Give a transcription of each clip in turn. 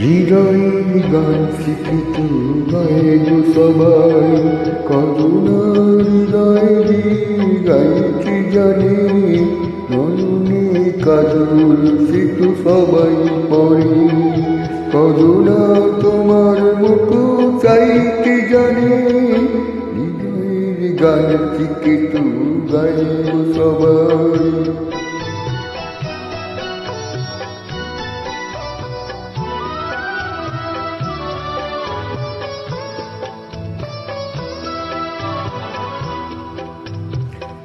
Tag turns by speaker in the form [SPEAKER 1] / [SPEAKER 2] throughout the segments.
[SPEAKER 1] হৃদয়ের গান শিখিত সবাই করুণা হৃদয় দিয়ে গাইছি জানি, নয়নে কাজল শিখু সবাই পড়ে। করুণা তোমার মুখো চাইতে জানি, হৃদয়ের গান শিখিত গাইব সবাই।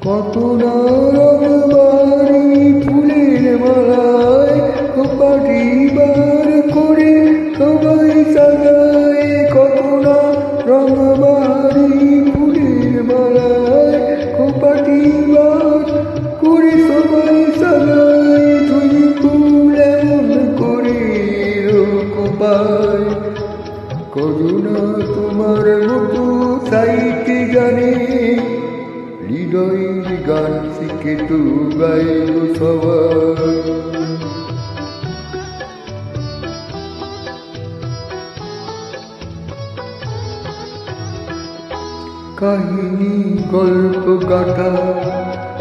[SPEAKER 1] কত না ফুলের মালায় খোপাটি বার করে সবাই সাজায় কত না রঙবারি ফুলের মালায় বার করে সবাই সাজায় তুই ফুল এমন করে রোকবায় করুণা তোমার মতো সাইতে জানে হৃদয়ের গান শিখে তু গাইব সবাই কাহিনী, গল্প, গাথা,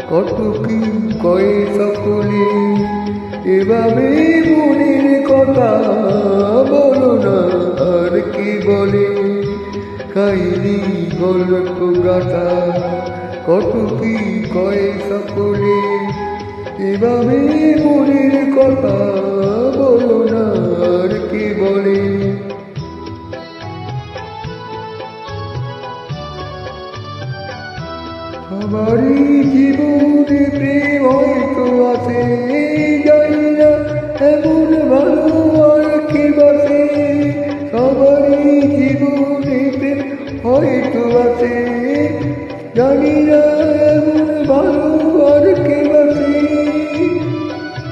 [SPEAKER 1] কত কি কয়ে সকলে, এভাবে মনের কথা বলো না, আর কি বলে? কাহিনী, গল্প, গাথা কত কি কয়ে সকলে? এভাবে মনের কথা বলো না, আর কি বলে? সবারই জীবনে প্রেম হয়তো আছে, জানি না এমন ভালো আর কি বাসে। সবারই জীবনে প্রেম হয়তো আছে জানি না এমন ভালো আর কি বাসে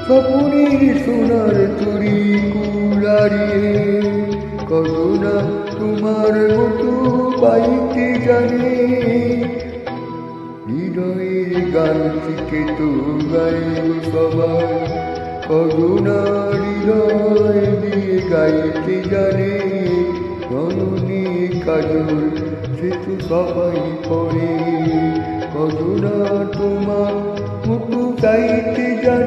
[SPEAKER 1] স্বপ্নের সোনার তুরি কুলারিয়ে করুণা তোমার মতো পাইতে জানে। হৃদয়ের গান থেকে তো গাইব সবাই করুণা হৃদয় দিয়ে গাইতে জানে। কাজল ঋতু সবাই পরে করুণা তোমার মুখু গাইতে জানে